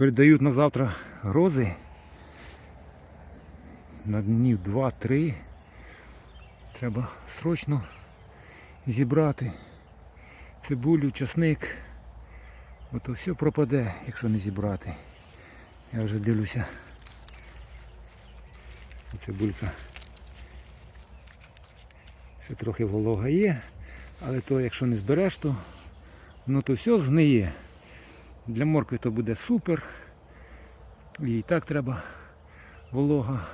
Передають на завтра грози. На днів 2-3. Треба срочно зібрати цибулю, часник. Бо то все пропаде, якщо не зібрати. Я вже дивлюся. Цибулька. Ще трохи волога є, але то якщо не збереш, то ну то все згниє. Для моркви то буде супер. Їй так треба волога.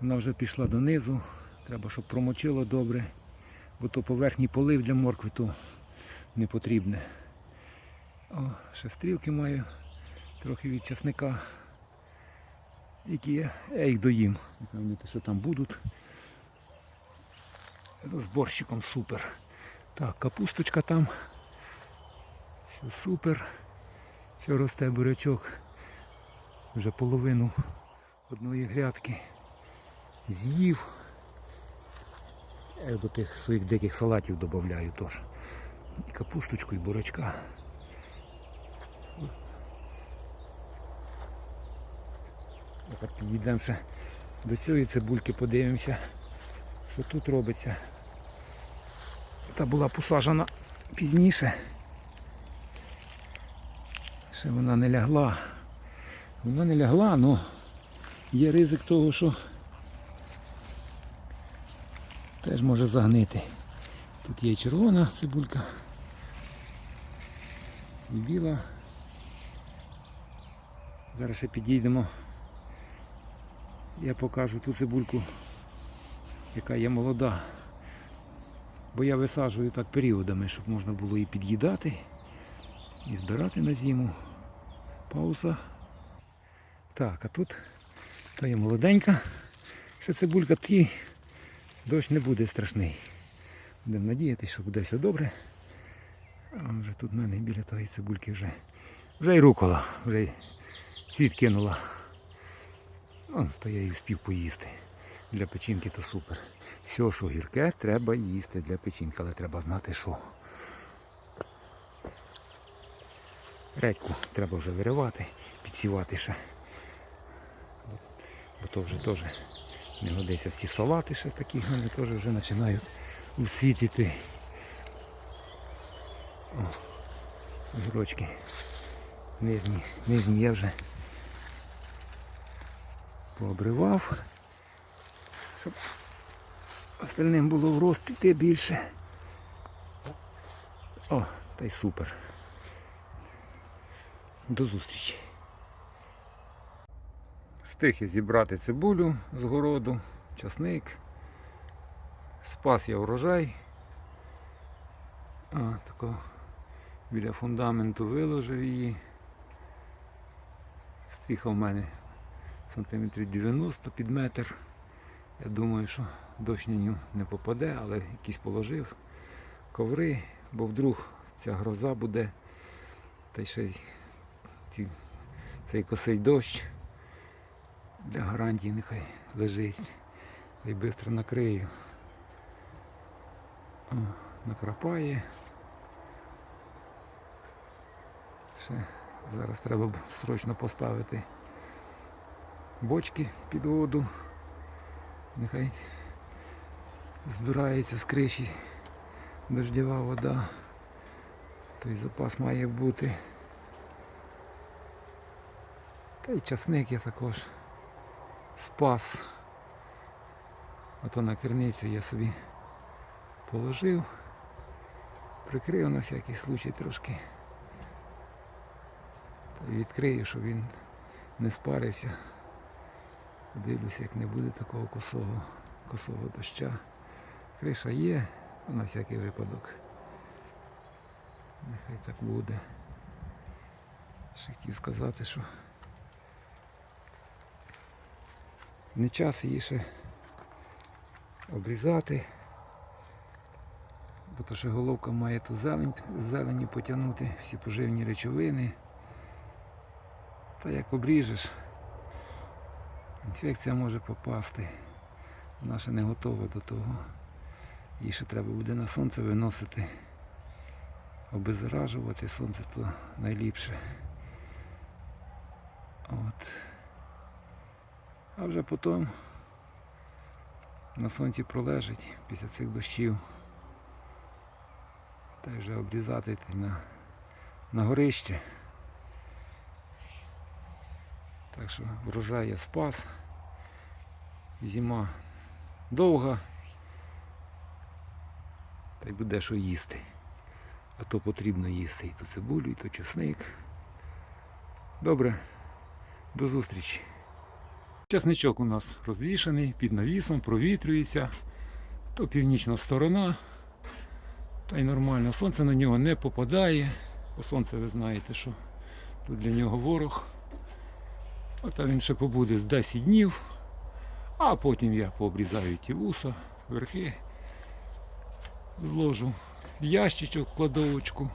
Вона вже пішла донизу. Треба, щоб промочило добре. Бо то поверхній полив для моркви то не потрібне. О, ще стрілки маю трохи від часника. Які я, я їх доїм. Пам'ятаю, що там будуть. З борщиком супер. Так, капусточка там. Все супер. Все росте бурячок. Вже половину одної грядки з'їв. Я до тих своїх диких салатів додаю теж. І капусточку, і бурячка. Тепер підійдемо ще до цієї цибульки, подивимося, що тут робиться. Та була посаджена пізніше. Ще вона не лягла. Вона не лягла, але є ризик того, що теж може загнити. Тут є червона цибулька. І біла. Зараз ще підійдемо. Я покажу ту цибульку, яка є молода. Бо я висаджую так періодами, щоб можна було і під'їдати, і збирати на зиму. Пауза. Так, а тут то є молоденька. Ще цибулька ті, дощ не буде страшний. Будемо надіятися, що буде все добре. А вже тут в мене біля тої цибульки вже вже й рукола, вже й цвіт кинула. О, то я її вспів поїсти. Для печінки то супер. Все, що гірке, треба їсти для печінки, але треба знати що. Редьку треба вже виривати, підсівати ще. Бо то вже теж не годиться ці салати ще такі, вони теж вже починають усвітити. О, огірочки. Нижні, нижні я вже пообривав, щоб остальним було в рост іти більше. О, та й супер. До зустрічі. Встиг я зібрати цибулю з городу, часник. Спас я урожай. А, тако біля фундаменту виложив її. Стріха в мене сантиметрів 90 під метр. Я думаю, що дощ на нього не попаде, але якийсь положив коври, бо вдруг ця гроза буде, та й ще й ці, цей косий дощ для гарантії нехай лежить. І швидко накрию. О, накрапає. Ще зараз треба срочно поставити бочки під воду. Нехай збирається з криші дождєва вода. Той запас має бути. Та й часник я також спас. Ото на керницю я собі положив, прикрив на всякий случай трошки. Та відкрию, щоб він не спарився. Дивлюся, як не буде такого косого, косого доща. Криша є, ну, на всякий випадок. Нехай так буде. Ще хотів сказати, що не час її ще обрізати, бо то ще головка має ту зелень, зелені потягнути всі поживні речовини. Та як обріжеш, інфекція може попасти. Вона ще не готова до того. Її ще треба буде на сонце виносити, обеззаражувати. Сонце то найліпше. От. А вже потім на сонці пролежить після цих дощів. Та й вже обрізати на, на горище. Так що врожай я спас. Зима довга. Та й буде що їсти. А то потрібно їсти і то цибулю, і то чесник. Добре, до зустрічі. Часничок у нас розвішаний під навісом, провітрюється. То північна сторона. Та й нормально. Сонце на нього не попадає. Бо сонце ви знаєте, що тут для нього ворог. От він ще побуде з 10 днів, а потім я пообрізаю ті вуса, верхи, зложу в ящичок, кладовочку,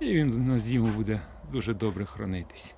і він на зиму буде дуже добре хранитись.